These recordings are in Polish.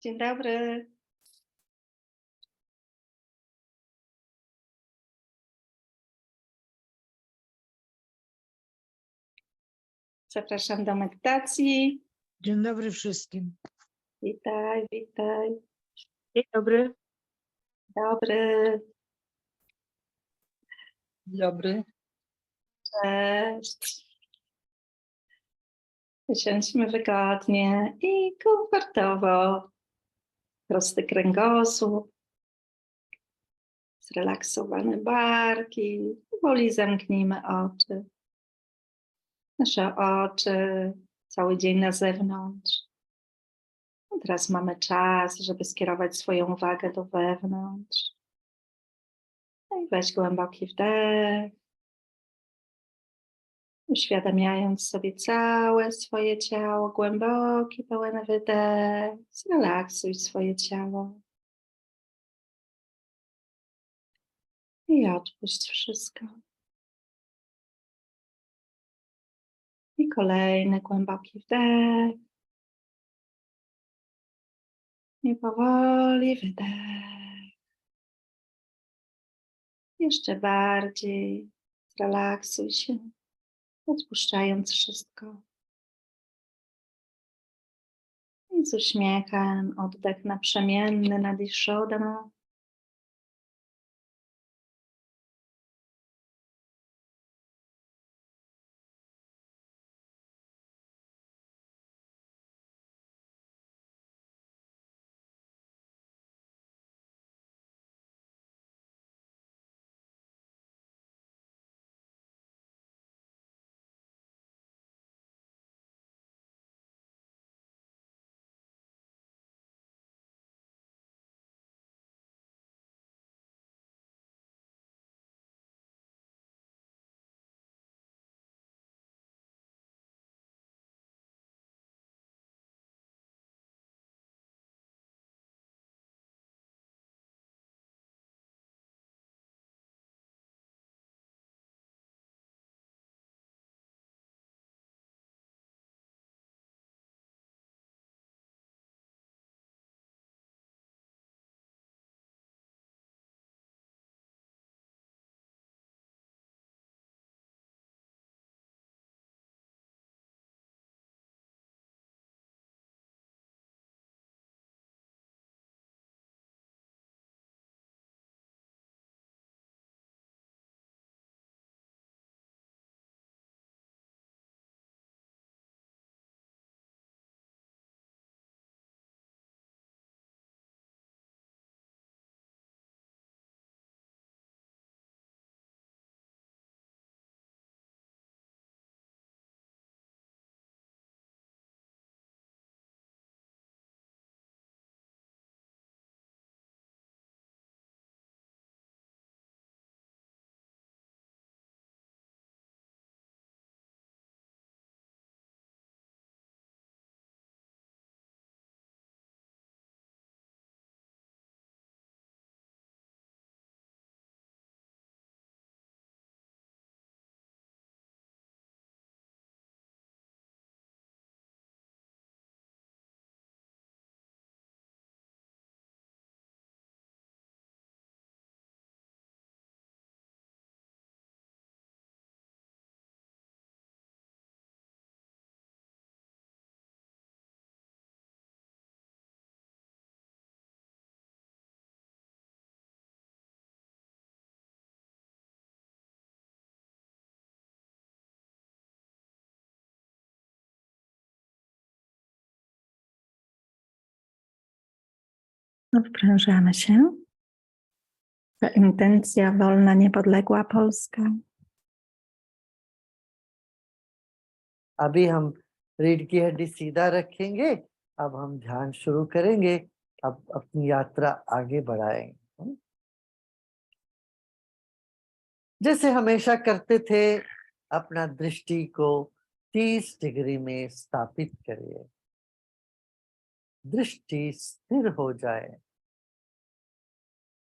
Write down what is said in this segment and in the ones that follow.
Dzień dobry. Zapraszam do medytacji. Dzień dobry wszystkim. Witaj, witaj. Dzień dobry. Dobry, Dobry. cześć. Usiądźmy wygodnie i komfortowo. Prosty kręgosłup. Zrelaksowane barki. Powoli zamknijmy oczy. Nasze oczy cały dzień na zewnątrz. A Teraz mamy czas, żeby skierować swoją uwagę do wewnątrz. No i weź głęboki wdech. Uświadamiając sobie całe swoje ciało, głęboki, pełen wydech. Zrelaksuj swoje ciało. I odpuść wszystko. I kolejny głęboki wdech. I powoli wydech. Jeszcze bardziej zrelaksuj się, odpuszczając wszystko. I z uśmiechem oddech naprzemienny nad Ishodana. Wprężamy się. Ta intencja wolna, niepodległa Polska. अभी हम रीढ़ की हड्डी सीधा रखेंगे अब हम ध्यान शुरू करेंगे अब अपनी यात्रा आगे बढ़ाएँगे? जैसे हमेशा करते थे अपना दृष्टि को 30 डिग्री में स्थापित करिए दृष्टि स्थिर हो जाए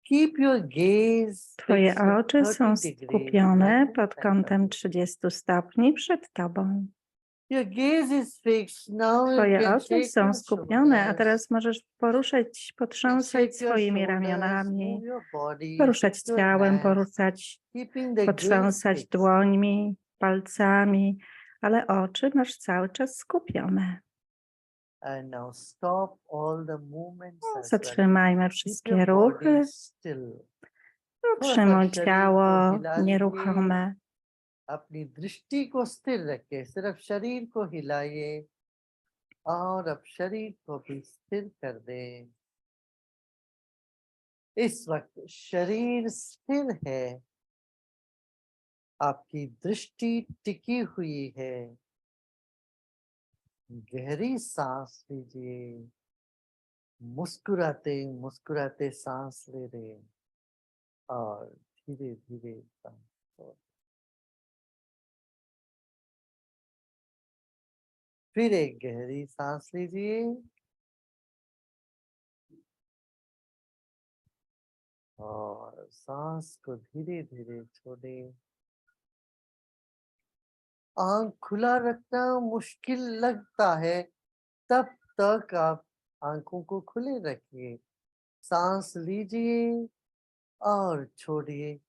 keep your gauge Twoje oczy są skupione pod kątem 30 stopni przed Tobą. Your gaze is fixed. Now you Twoje can oczy shake są your skupione, a shoulders, teraz możesz poruszać, shake potrząsać your swoimi shoulders, ramionami, move your body, poruszać your ciałem, hands, poruszać, keeping the gaze potrząsać fixed. dłońmi, palcami, ale oczy masz cały czas skupione. And now stop all the movements as well. Zatrzymajmy Keep wszystkie your ruchy, body still. utrzymuj को ciało nieruchome. अपनी दृष्टि को स्थिर रखिए सिर्फ़ शरीर को हिलाइए और अब शरीर को भी स्थिर कर दें इस वक्त शरीर स्थिर है आपकी दृष्टि टिकी हुई है गहरी सांस लीजिए। मुस्कुराते मुस्कुराते सांस ले रहे और धीरे धीरे फिर एक गहरी सांस लीजिए। और सांस को धीरे धीरे छोड़े। आँख खुला रखना मुश्किल लगता है, तब तक आप आँखों को खुले रखिए। सांस लीजिए और छोड़िए,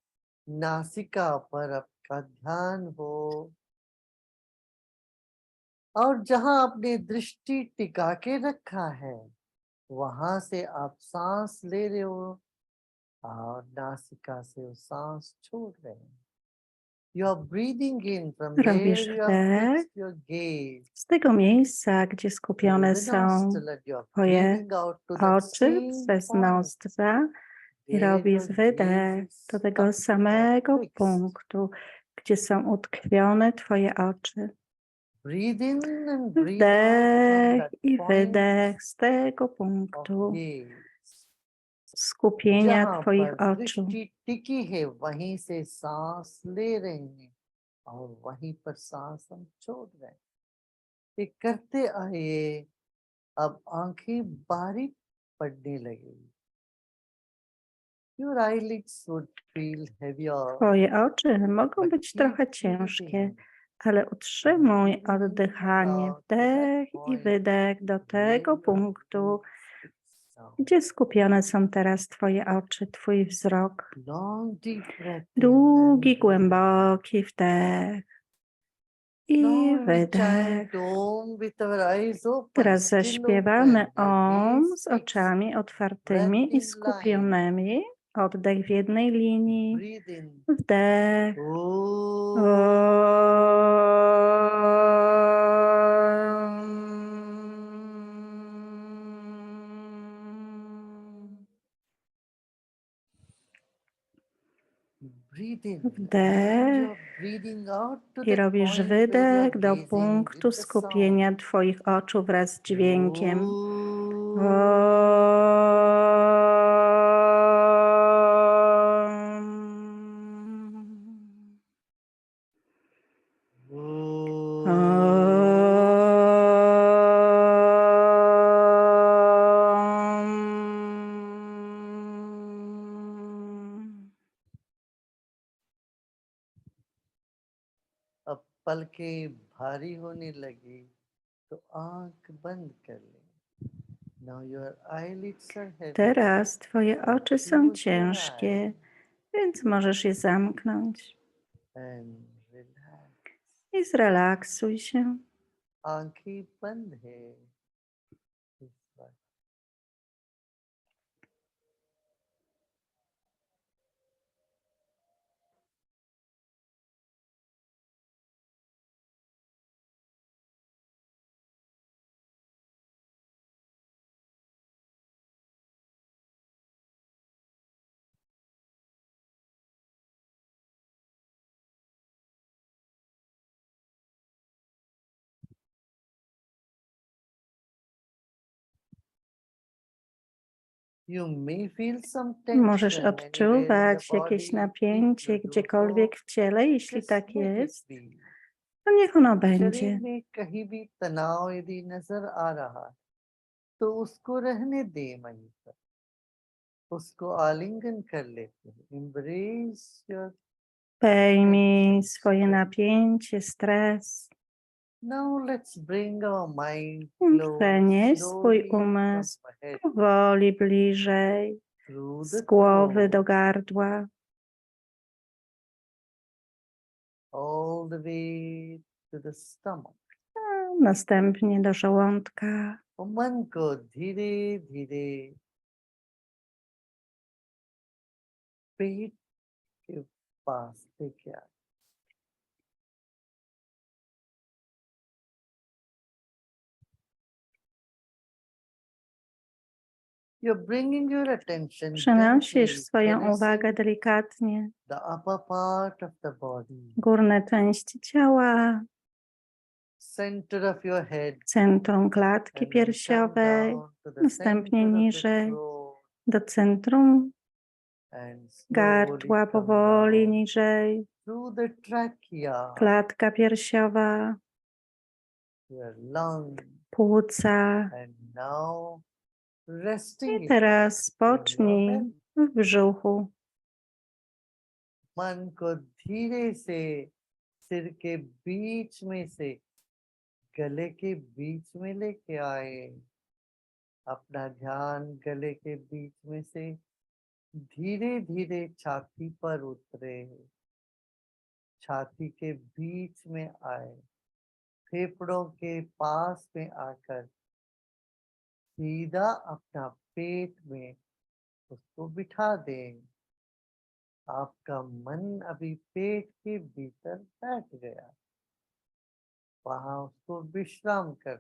नासिका पर आपका ध्यान हो। और जहाँ आपने दृष्टि टिका के रखा है, वहाँ से आप सांस ले रहे हो और नासिका से सांस छोड़ रहे हैं। Robisz wdech z tego miejsca, gdzie skupione są Twoje oczy przez nozdrza i robisz wydech do tego samego punktu, gdzie są utkwione Twoje oczy. Wdech i wydech z tego punktu, skupienia जहाँ Twoich पर oczu. दृष्टि टिकी है वहीं से सांस ले रहे हैं और वहीं पर सांस हम छोड़ रहे हैं ये करते आए अब आंखें बारीक पड़ने लगेगी Your eyelids would feel heavier. Twoje oczy mogą but być keep trochę ciężkie, breathing. ale utrzymuj oddychanie, wdech i wydech do tego punktu, Now, gdzie skupione są teraz Twoje oczy, Twój wzrok. Długi, głęboki wdech i wydech. Teraz zaśpiewamy OM z oczami otwartymi i skupionymi. Oddech w jednej linii, wdech. Om. Wdech. I robisz wydech do punktu skupienia Twoich oczu wraz z dźwiękiem. पलकें भारी होने लगी तो आंख बंद कर ले now your eyelids are heavy Teraz Twoje oczy są Close your ciężkie, więc możesz je zamknąć and relax i zrelaksuj się. Możesz odczuwać jakieś napięcie gdziekolwiek w ciele, jeśli tak jest, to no niech ono będzie. Pejmij swoje napięcie, stres. Przenieś swój umysł powoli bliżej, z głowy do gardła. Następnie do żołądka. Peep, fast, take care. Przenosisz swoją uwagę delikatnie. the upper part of the body, Górne części ciała, center of your head, centrum klatki piersiowej, następnie center of the niżej. do centrum. Gardła, powoli niżej, klatka piersiowa, płuca. I teraz spocznij w brzuchu. मन को धीरे से सिर के बीच में से गले के बीच में लेके आए। अपना ध्यान गले के बीच में से धीरे धीरे छाती पर उतरे। छाती के बीच में आए। फेफड़ों के पास में आकर सीधा अपना पेट में उसको बिठा दें। आपका मन अभी पेट के भीतर बैठ गया। वहाँ उसको विश्राम कर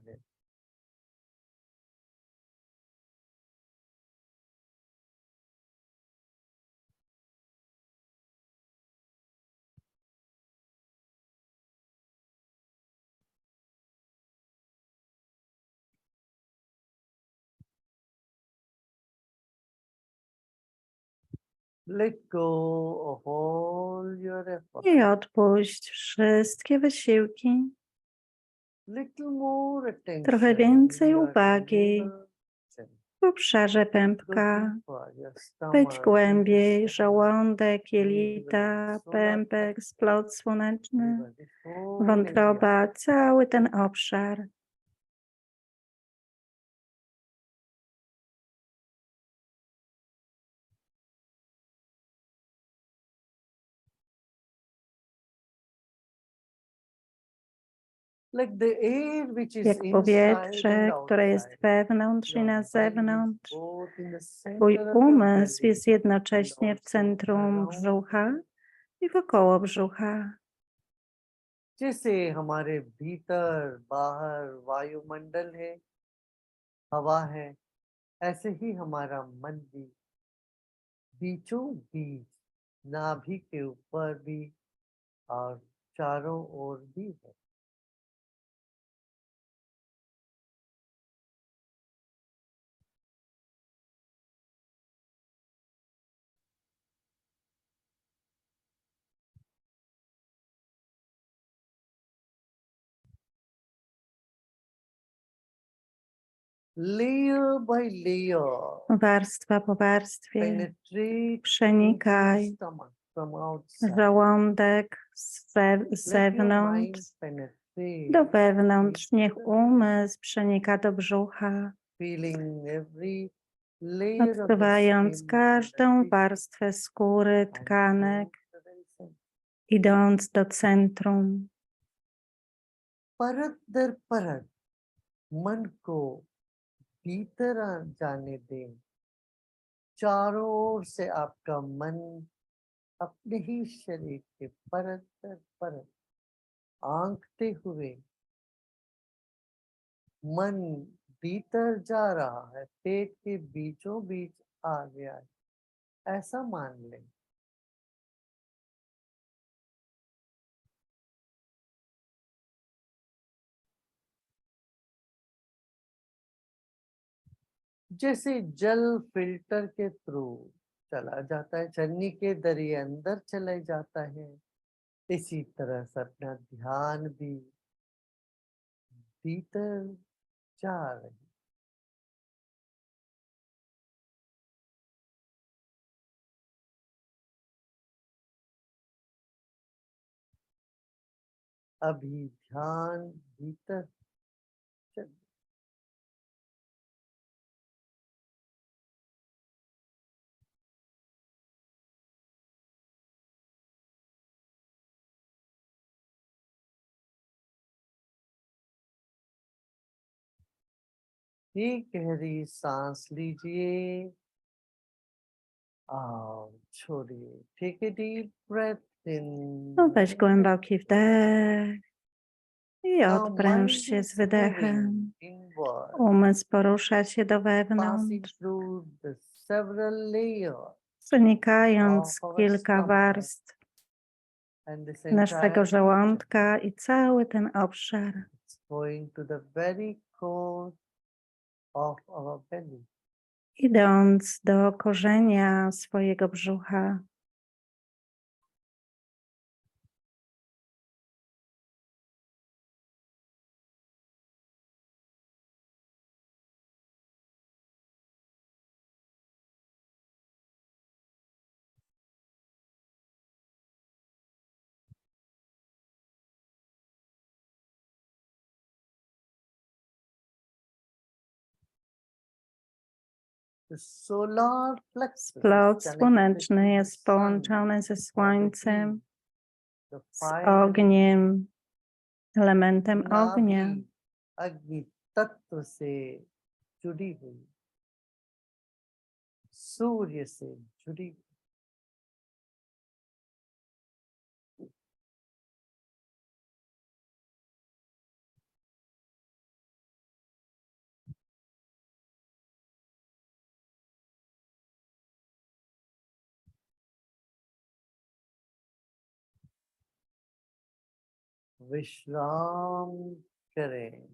Let go of all your efforts. I odpuść wszystkie wysiłki. Little more attention. Trochę więcej uwagi. W obszarze pępka. your stomach, głębiej, żołądek, jelita, pępek, splot słoneczny, wątroba, cały ten obszar. Jak powietrze, które jest wewnątrz i na zewnątrz. Twój umysł jest jednocześnie w centrum brzucha i wokoło brzucha. जैसे हमारे भीतर बाहर वायुमंडल है हवा है ऐसे ही हमारा मन भी बीचों बीच नाभि के ऊपर भी और चारों ओर भी है layer by layer Warstwa po warstwie. penetrate into Przenikaj the stomach from outside. żołądek z ze- z Let your mind zewnątrz penetrate, do wewnątrz. Niech umysł przenika do brzucha, feeling every layer of the odczuwając skin każdą penetrate warstwę skóry, and go tkanek, to the very center. idąc do centrum. परत दर परत मन को भीतर जाने दें। चारों ओर से आपका मन अपने ही शरीर के परत दर परत आंकते हुए मन भीतर जा रहा है, पेट के बीचों बीच आ गया है। ऐसा मान लें। जैसे जल फ़िल्टर के थ्रू चला जाता है चन्नी के दरिए अंदर चले जाता है। इसी तरह से अपना ध्यान भी भीतर जा रही अभी ध्यान भीतर एक गहरी सांस लीजिए और छोड़िए take a deep breath in No, weź głęboki wdech i odpręż się z wydechem. inward Umysł porusza się do passing wewnątrz, through the several layers przenikając of our kilka stomach warstw and this naszego entire żołądka i cały ten obszar. It's going to the very core of our belly. idąc do korzenia swojego brzucha. Plot słoneczny jest połączony ze słońcem, z ogniem, elementem ognia. Surya se judi विश्राम करें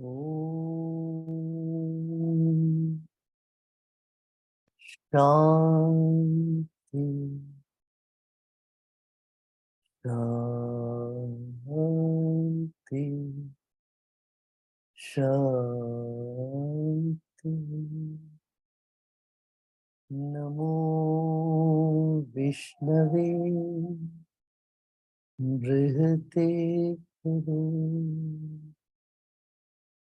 शांति शांति शांति। नमो विष्णवे बृहते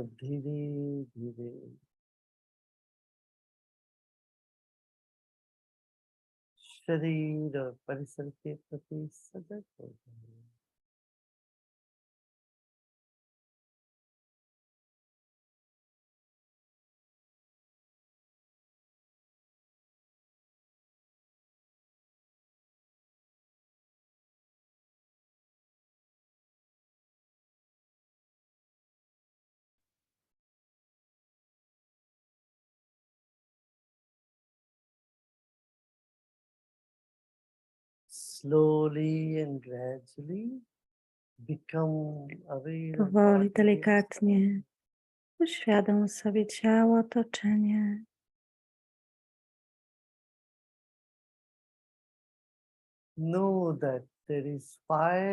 और धीरे धीरे। शरीर और परिसर के प्रति सजग हो जाए। slowly and gradually become aware Powoli, delikatnie uświadom sobie ciało, otoczenie. Know that there is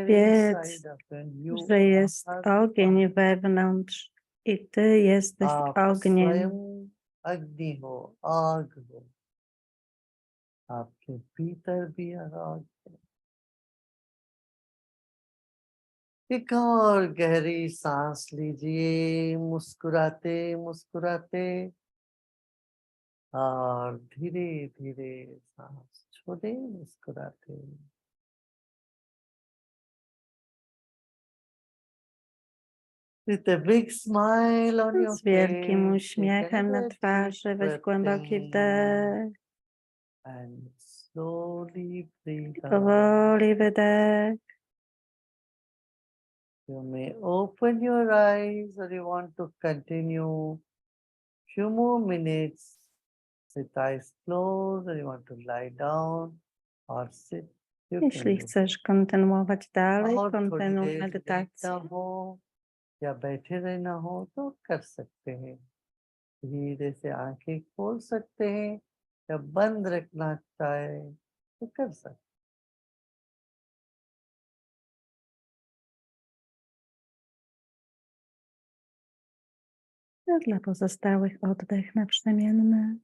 Wiedz, of że jest are ogień wewnątrz i Ty jesteś ogniem. Agniho, agho. आपके भीतर भी आग है एक और गहरी सांस लीजिए मुस्कुराते मुस्कुराते और धीरे धीरे सांस छोड़े मुस्कुराते With a big smile on your Z wielkim face, uśmiechem na twarzy, weź głęboki wdech, And slowly breathe out. powoli wydech. You may open your eyes or you want to continue few more minutes with eyes closed or you want to lie down or sit. You can Jeśli do chcesz kontynuować dalej, और थोड़ी kontynuuj देर medytację. लेटना हो या बैठे रहना हो तो कर सकते हैं धीरे से आंखें खोल सकते हैं या बंद रखना चाहे तो कर सकते A dla pozostałych oddech naprzemienny.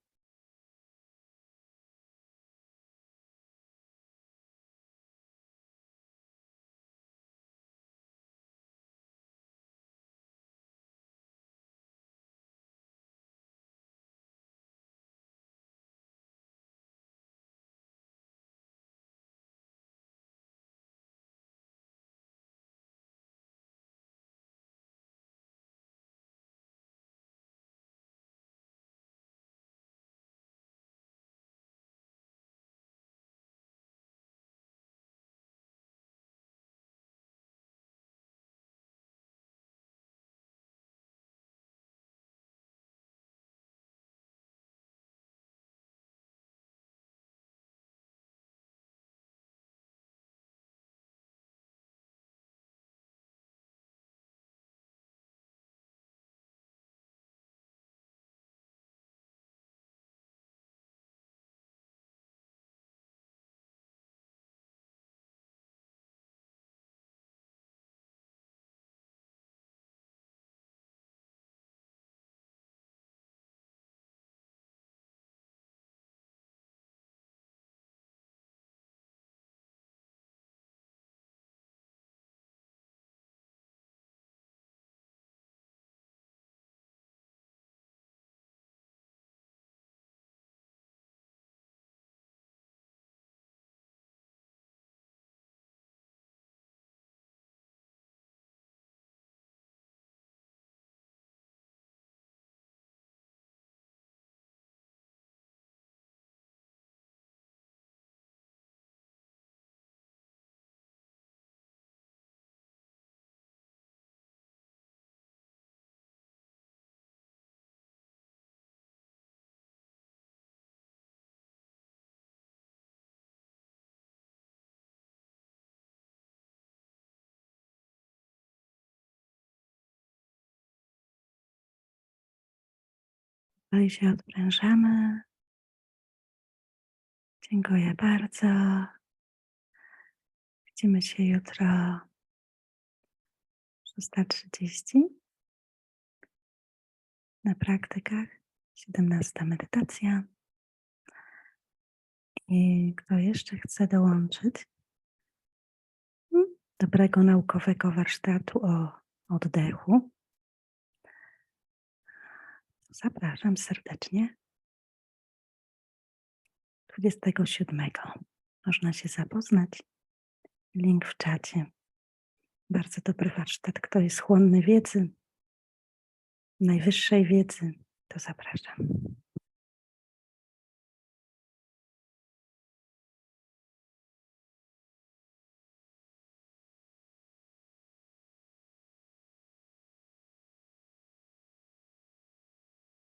Powoli się odprężamy. Dziękuję bardzo. Widzimy się jutro 6.30 na praktykach. 17 medytacja. I kto jeszcze chce dołączyć? mm, Dobrego naukowego warsztatu o oddechu. Zapraszam serdecznie. 27. Można się zapoznać. Link w czacie. Bardzo dobry warsztat. Kto jest chłonny wiedzy, najwyższej wiedzy, to zapraszam.